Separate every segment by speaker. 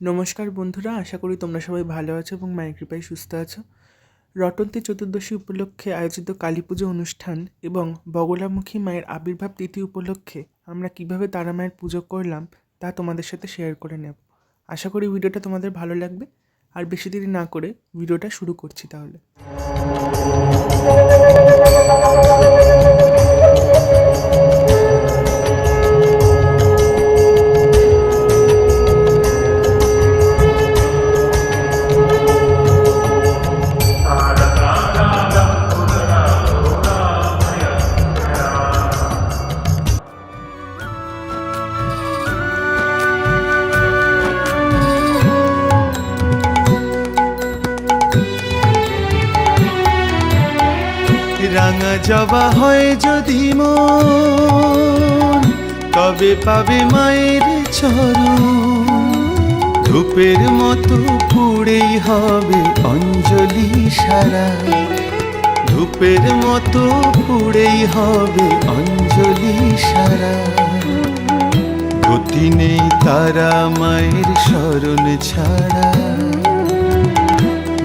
Speaker 1: নমস্কার বন্ধুরা, আশা করি তোমরা সবাই ভালো আছো এবং মায়ের কৃপায় সুস্থ আছো। রটন্তী চতুর্দশী উপলক্ষে আয়োজিত কালী পুজো অনুষ্ঠান এবং বগলামুখী মায়ের আবির্ভাব তিথি উপলক্ষে আমরা কীভাবে তারা মায়ের পুজো করলাম তা তোমাদের সাথে শেয়ার করে নেব। আশা করি ভিডিওটা তোমাদের ভালো লাগবে। আর বেশি দেরি না করে ভিডিওটা শুরু করছি তাহলে।
Speaker 2: রাঙা হয় যদি মন, তবে পাবে মায়ের চরণ। ধূপের মতো পুড়েই হবে অঞ্জলি সারা। ধূপের মতো পুড়েই হবে অঞ্জলি সারা। গতি নেই তারা মায়ের স্মরণ ছাড়া।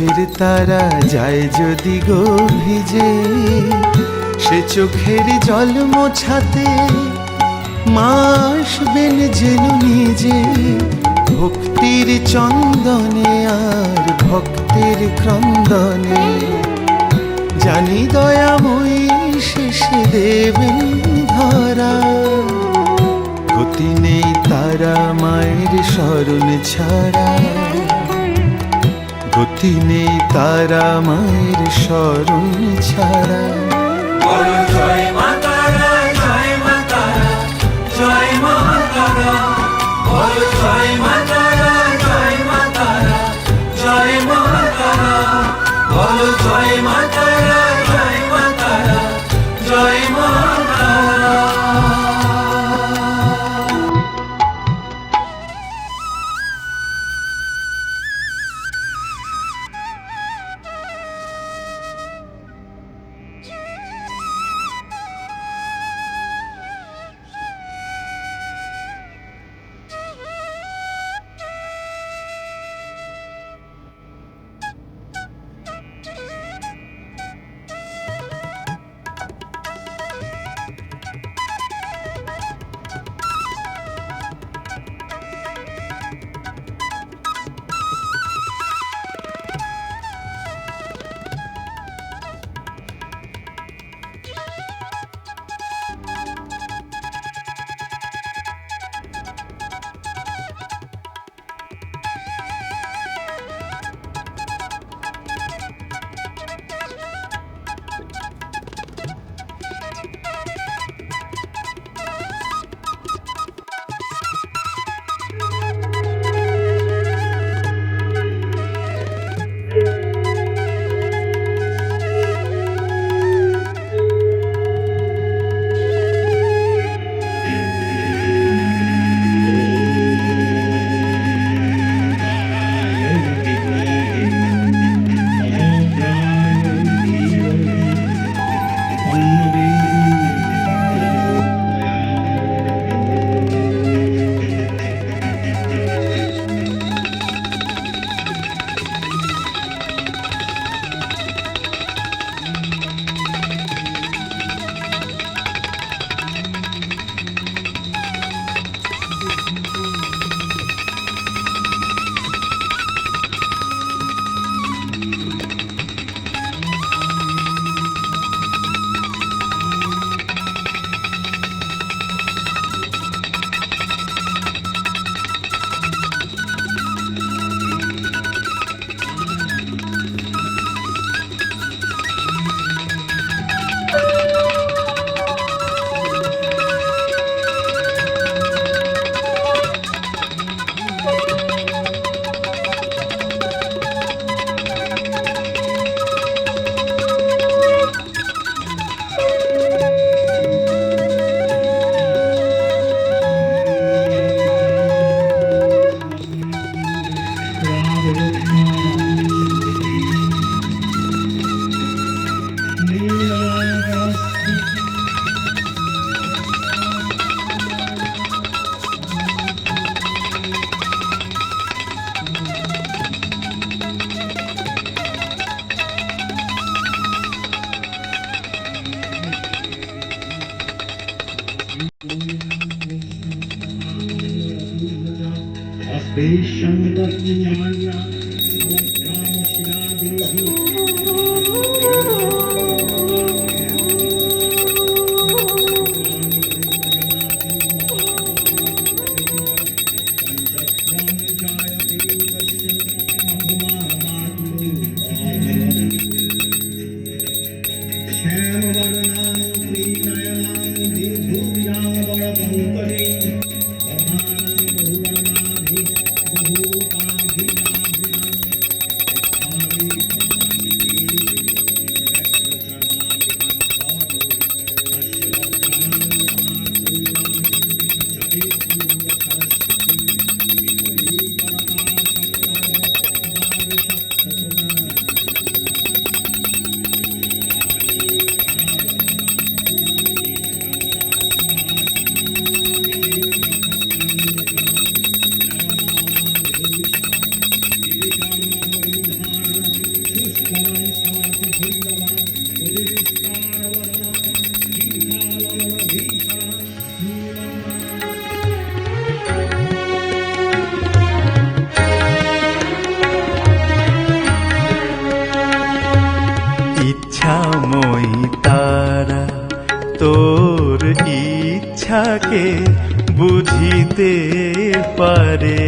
Speaker 2: চোখের তারা যায় যদি গো ভিজে সে চোখের জল মোছাতে মাসবেন যেন নিজে। ভক্তির চন্দনে আর ভক্তের ক্রন্দনে। জানি দয়াময়ী শেষে দেবেন ধরা। গতি নেই তারা মায়ের স্মরণ ছাড়া। গতি নেই তারা মায়ের স্মরণ ছাড়া।
Speaker 3: ইচ্ছাকে বুঝিতে পারে।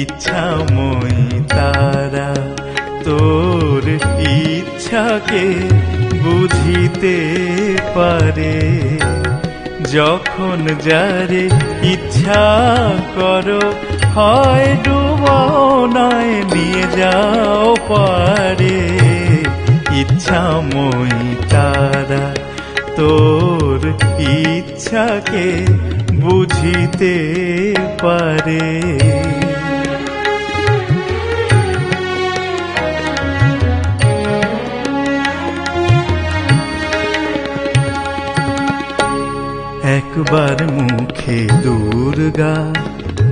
Speaker 3: ইচ্ছাময়ী তারা, তোর ইচ্ছাকে বুঝিতে পারে। যখন যারে ইচ্ছা করো, হয় ডুবাও নয় যাও পারে। ইচ্ছাময়ী তারা, তোর ইচ্ছাকে বুঝিতে পারে। একবার মুখে দুর্গা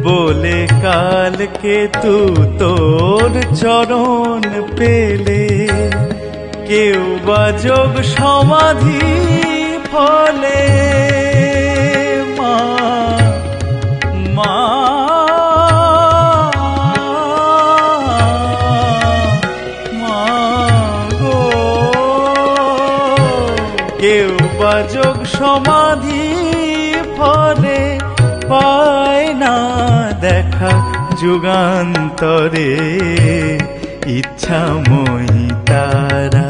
Speaker 3: বলে, কালকে তু তোর চরণ পেলে। কেউ বা যোগ সমাধি ফলে। যুগান্তরে ইচ্ছাময়ী তারা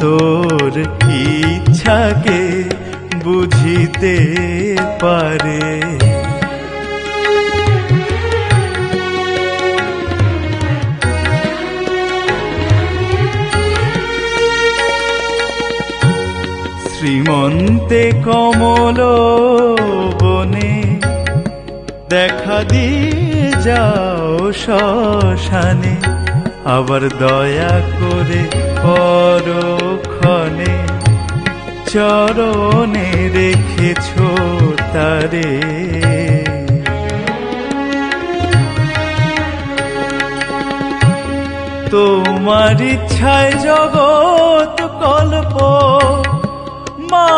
Speaker 3: তোর ইচ্ছাকে বুঝিতে পারে। শ্রীমন্তে কমল দেখা দিয়ে যাও শ্মশানে আবার দয়া করে পরক্ষণে চরণে রেখেছ তারে। তোমার ইচ্ছায় জগৎ কল্প মা,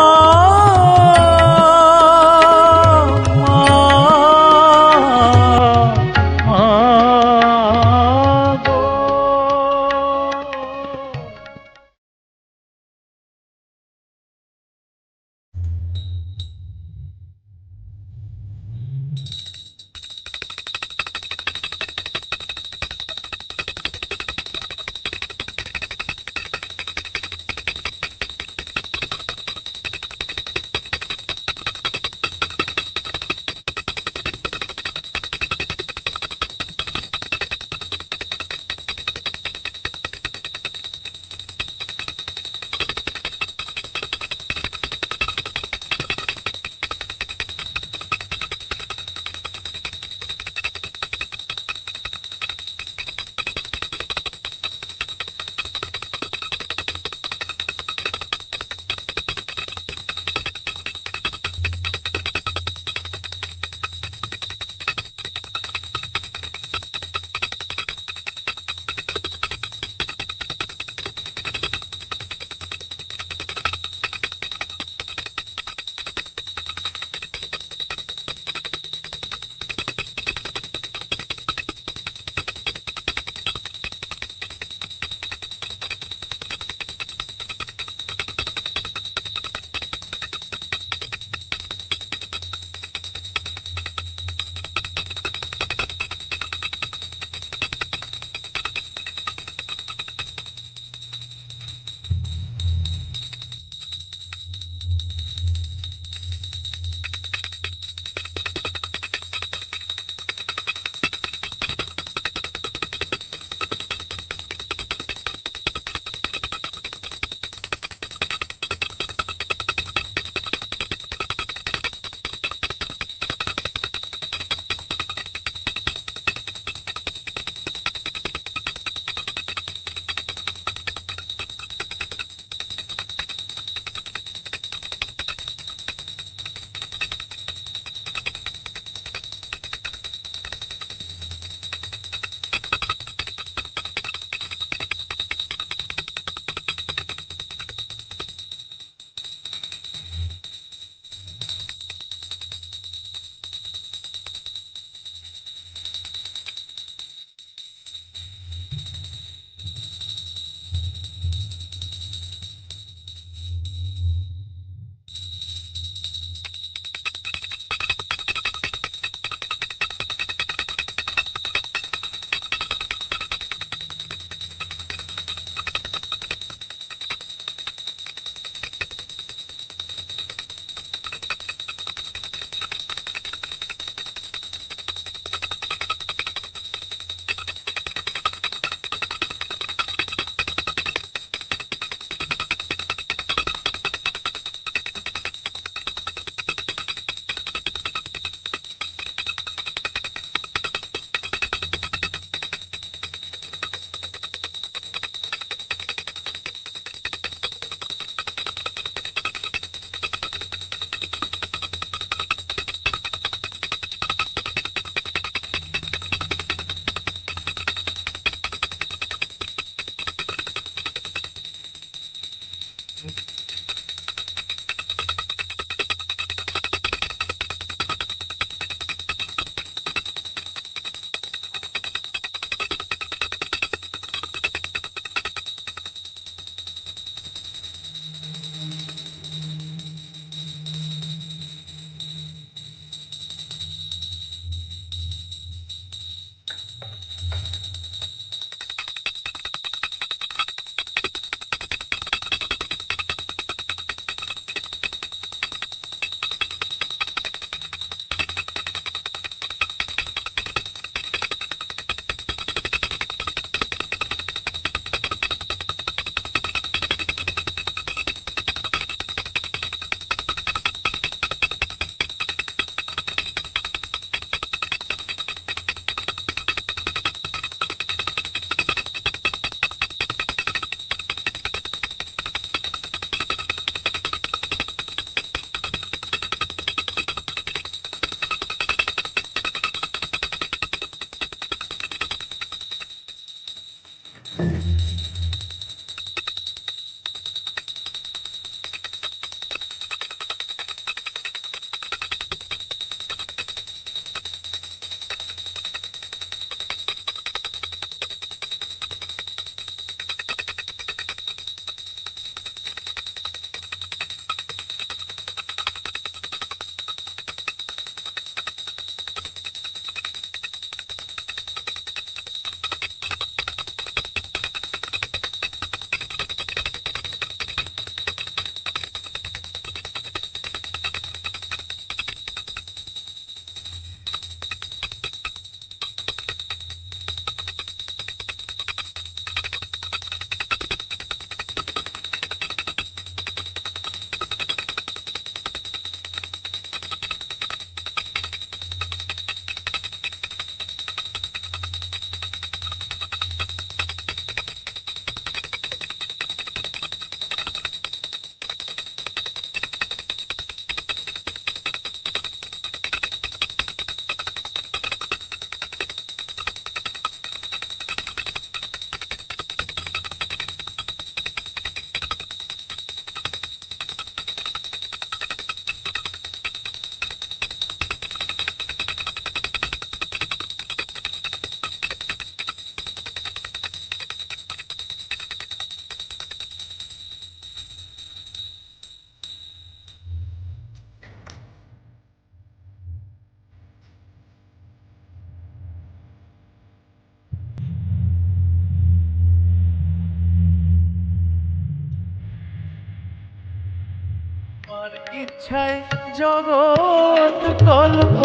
Speaker 3: আমার ইচ্ছায় জগৎ কল্প।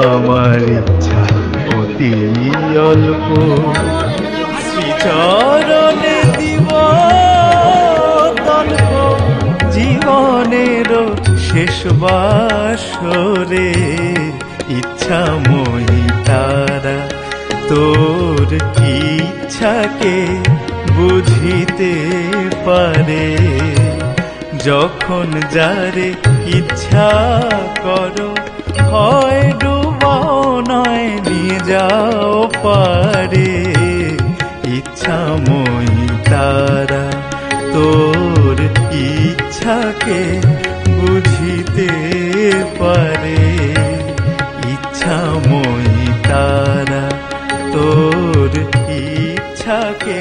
Speaker 4: আমার ইচ্ছা অতি অল্প।
Speaker 3: শ্রীচরণে দিব তল্প জীবনের শেষ বাসরে ইচ্ছাময়ী তারা তোর ইচ্ছাকে বুঝিতে পারে। যখন যারে ইচ্ছা করো, হয় ডুবাও নয় নিয়ে যাও পারে। ইচ্ছাময়ী তারা তোর ইচ্ছাকে বুঝিতে পারে। ইচ্ছাময়ী তারা তোর ইচ্ছাকে